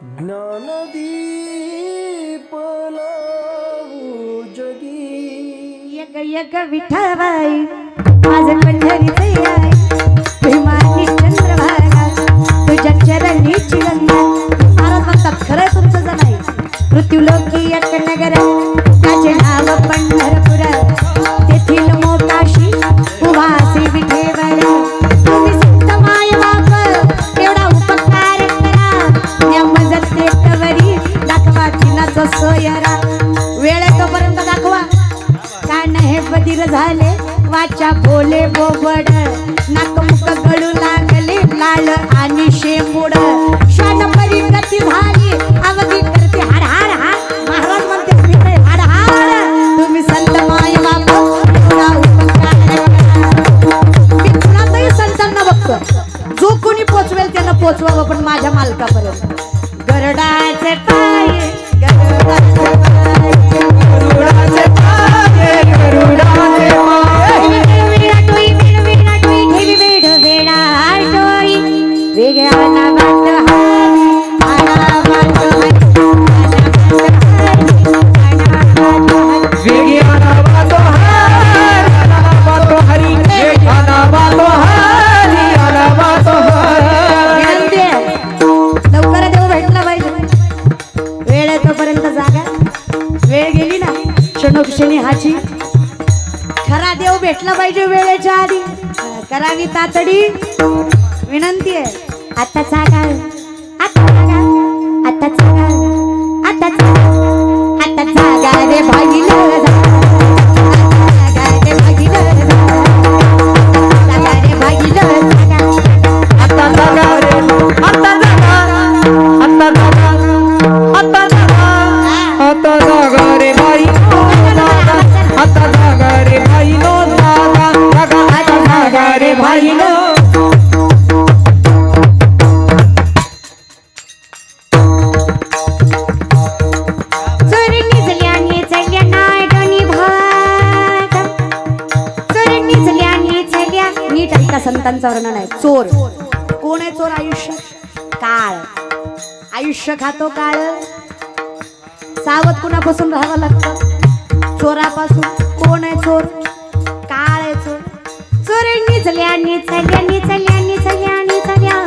ज्ञानदीप लावू जगी। यग यग विठाबाई माझं पंढरीचे आई चंद्र चंद्रभागात तुझ्या चरणी चिरंगा. महाराज म्हणतात खरं तुमचं जण आहे मृत्यूलोकी बधीर झाले वाचा बोले बोबड. नाकमुख गळू लागले लाल आणि शेंबुड. शानपरी गती झाली अवधी करते हाड हाड महाराज म्हणते तुम्ही संत माय संतांना बघतो. जो कोणी पोचवेल त्यांना पोचवावं पण माझ्या मालकापर्यंत. गरडाचे काय क्षणी हाची. खरा देव भेटला पाहिजे वेळेच्या आधी. करावी तातडी. विनंती आहे. आत्ताचा काय आत्ताचा काळ. आत्ताचा त्या संतांचं वर्णन आहे. चोर. कोण आहे चोर आयुष्य? काळ. आयुष्य खातो काळ. सावध कुणापासून राहावं लागतं? चोरापासून. कोण आहे चोर? काळ आहे चोर. चोर निचल्या निचल्या निचल्या निचल्या निचल्या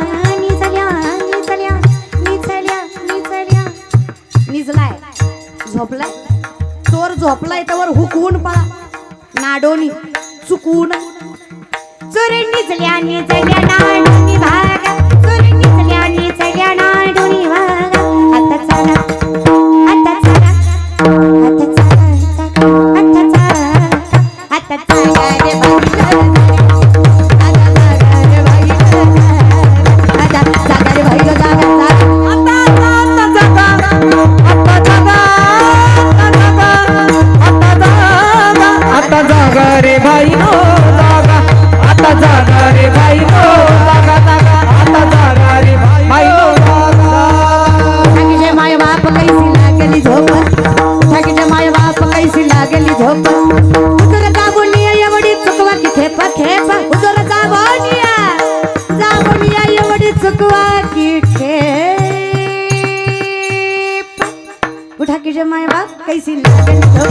निजलाय. झोपलाय? चोर झोपलाय त्यावर हुकवून पळा. नाडोनी चुकवून सुर निजल्या निजल्या डाळ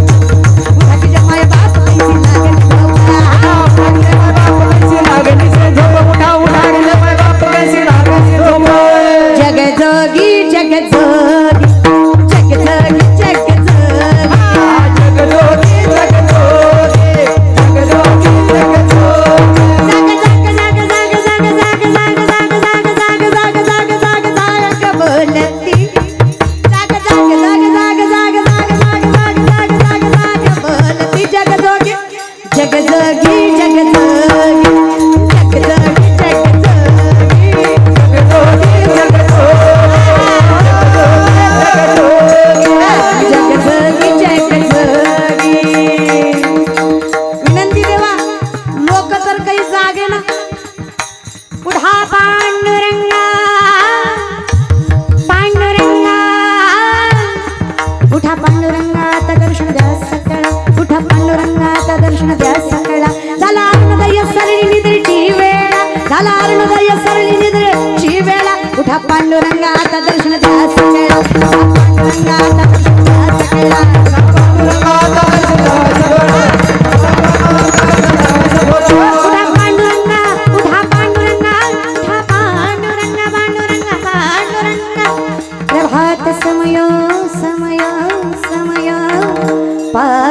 Oh, oh, oh. Bye.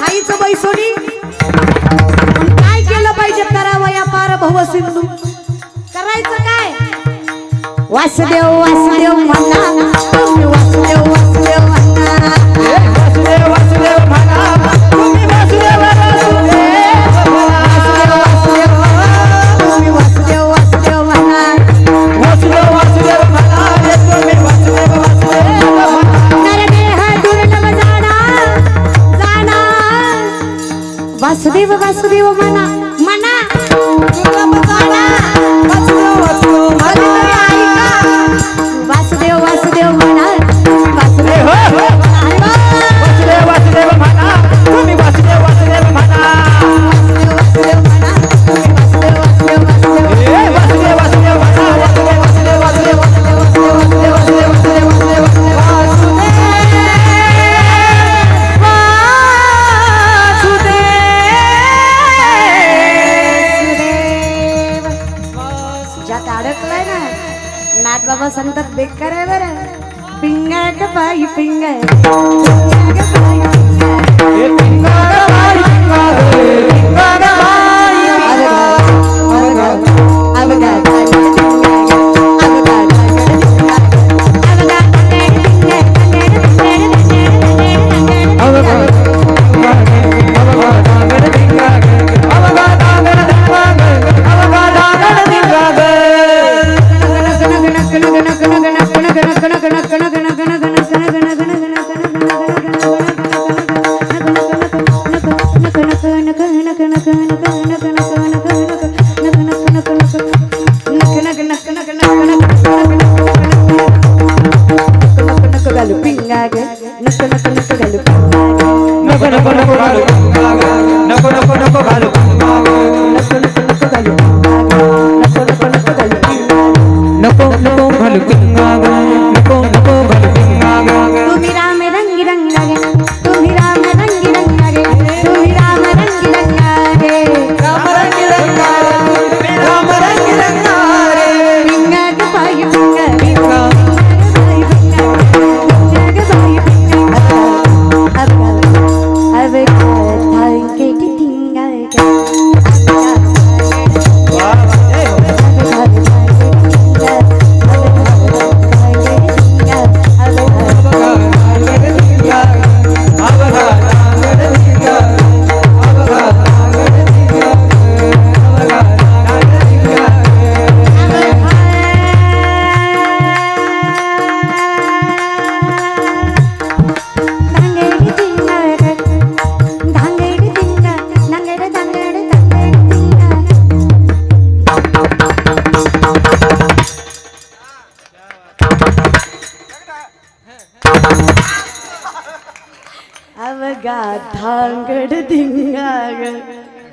हाईच बैसोनी काय केलं पाहिजे करावया पार भव सिंधू? करायचं काय? वासुदेव वासुदेव म्हणा. वासुदेव वासुदेव. ಪಿಂಗಾಕ ಬಾಯಿ ಪಿಂಗ ಪಿಂಗಾಕ ಬಾಯಿ ಪಿಂಗ Đừng quên ngang बघा धांगड धिंगाग.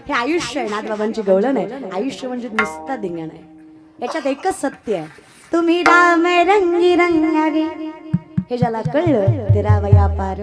हे आयुष्य आहे नाथ बाबांची गवळण नाही आयुष्य म्हणजे नुसता धिंगण आहे. याच्यात एकच सत्य आहे. तुम्ही राम रंगी रंगावे हे ज्याला कळलं ते रावया पार